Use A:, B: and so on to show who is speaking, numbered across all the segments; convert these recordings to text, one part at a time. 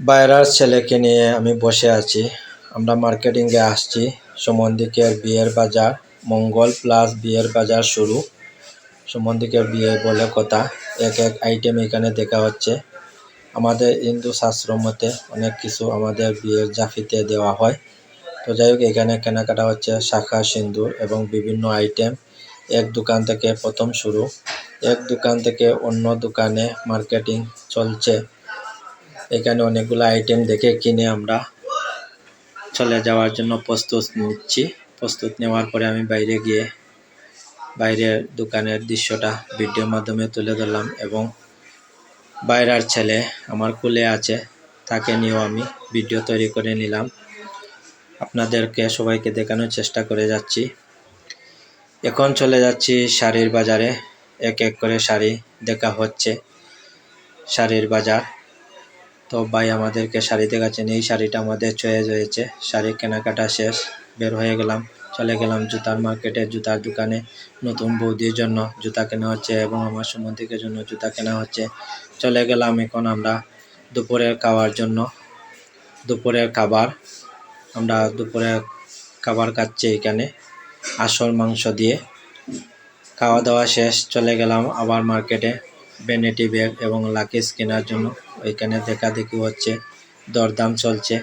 A: বাইরার ছেলেকে নিয়ে আমি বসে আছি। আমরা মার্কেটিংয়ে আসছি। সুমনদিকের বিয়ের বাজার, মঙ্গল প্লাস বিয়ের বাজার শুরু। সুমনদিকের বিয়ে বলে কথা। এক এক আইটেম এখানে দেখা হচ্ছে। আমাদের হিন্দু শাস্ত্র মতে অনেক কিছু আমাদের বিয়ের জাফিতে দেওয়া হয়। তো যাই হোক, এখানে কেনাকাটা হচ্ছে শাখা, সিন্দুর এবং বিভিন্ন আইটেম এক দোকান থেকে প্রথম শুরু। এক দোকান থেকে অন্য দোকানে মার্কেটিং চলছে। এখানে অনেকগুলো আইটেম দেখে কিনে আমরা চলে যাওয়ার জন্য প্রস্তুত নিচ্ছি। প্রস্তুত নেওয়ার পরে আমি বাইরে গিয়ে বাইরের দোকানের দৃশ্যটা ভিডিওর মাধ্যমে তুলে ধরলাম এবং বাইরের ছেলে আমার কুলে আছে, তাকে নিয়েও আমি ভিডিও তৈরি করে নিলাম। আপনাদেরকে সবাইকে দেখানোর চেষ্টা করে যাচ্ছি। এখন চলে যাচ্ছি শাড়ির বাজারে। এক এক করে শাড়ি দেখা হচ্ছে। শাড়ির বাজার। তো ভাই আমাদেরকে শাড়ি দেখাচ্ছেন এই শাড়িটা আমাদের চয়েস হয়েছে। শাড়ি কেনাকাটা শেষ, বের হয়ে গেলাম, চলে গেলাম জুতার মার্কেটে, জুতার দোকানে। নতুন বৌদির জন্য জুতা কেনা হচ্ছে এবং আমার সুমন্তিকের জন্য জুতা কেনা হচ্ছে। চলে গেলাম এখন আমরা দুপুরের খাওয়ার জন্য। দুপুরের খাবার, আমরা দুপুরের খাবার খাচ্ছি এখানে, আসল মাংস দিয়ে। খাওয়া দাওয়া শেষ, চলে গেলাম আবার মার্কেটে ভ্যানিটি ব্যাগ এবং লাকিস কেনার জন্য। ওইখানে দেখা দেখি হচ্ছে, দরদাম চলছে।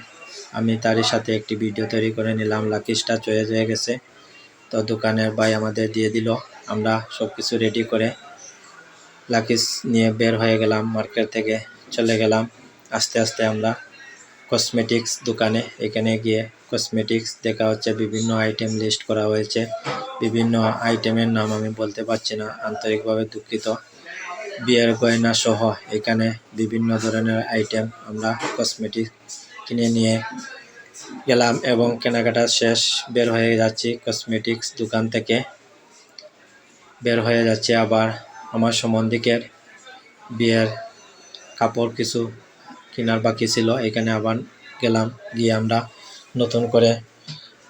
A: আমি তারই সাথে একটি ভিডিও তৈরি করে নিলাম লাকিসটা চয়েস হয়ে গেছে। তো দোকানের ভাই আমাদের দিয়ে দিল, আমরা সব কিছু রেডি করে লাকিস নিয়ে বের হয়ে গেলাম মার্কেট থেকে চলে গেলাম। আস্তে আস্তে আমরা কসমেটিক্স দোকানে, এখানে গিয়ে কসমেটিক্স দেখা হচ্ছে, বিভিন্ন আইটেম লিস্ট করা হয়েছে। বিভিন্ন আইটেমের নাম আমি বলতে পারছি না, আন্তরিকভাবে দুঃখিত। বিয়ের গয়না সহ এখানে বিভিন্ন ধরনের আইটেম আমরা কসমেটিক কিনে নিয়ে গেলাম এবং কেনাকাটা শেষ বের হয়ে যাচ্ছি কসমেটিক্স দোকান থেকে। বের হয়ে যাচ্ছে আবার আমার সম্বন্ধিকের বিয়ের কাপড় কিছু কেনার বাকি ছিল, এখানে আবার গেলাম, গিয়ে আমরা নতুন করে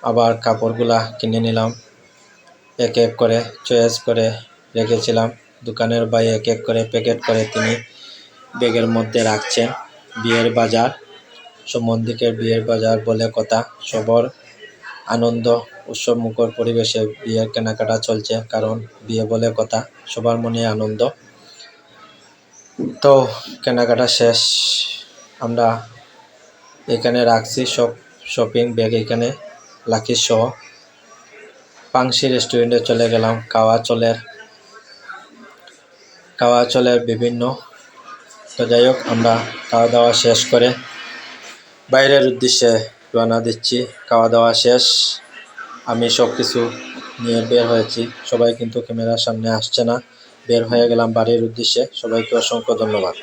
A: আবার কাপড়গুলা কিনে নিলাম। এক এক করে চয়েস করে রেখেছিলাম। দোকানের ভাই এক এক করে প্যাকেট করে তিনি ব্যাগের মধ্যে রাখছেন। বিয়ের বাজার সম্বন্ধিকের বিয়ের বাজার বলে কথা। সবর, আনন্দ, উৎসব মুখর পরিবেশে বিয়ের কেনাকাটা চলছে, কারণ বিয়ে বলে কথা, সবার মনে আনন্দ। তো কেনাকাটা শেষ, আমরা এখানে রাখছি সব শপিং ব্যাগ এখানে, লাকি সহ। পাংশি রেস্টুরেন্টে চলে গেলাম কাওয়া চলের খাওয়া চলে বিভিন্ন। তো যাই হোক, আমরা খাওয়া দাওয়া শেষ করে বাইরের উদ্দেশ্যে রওনা দিচ্ছি। খাওয়া দাওয়া শেষ। আমি সব কিছু নিয়ে বের হয়েছি। সবাই কিন্তু ক্যামেরার সামনে আসছে না। বের হয়ে গেলাম বাড়ির উদ্দেশ্যে। সবাইকে অসংখ্য ধন্যবাদ।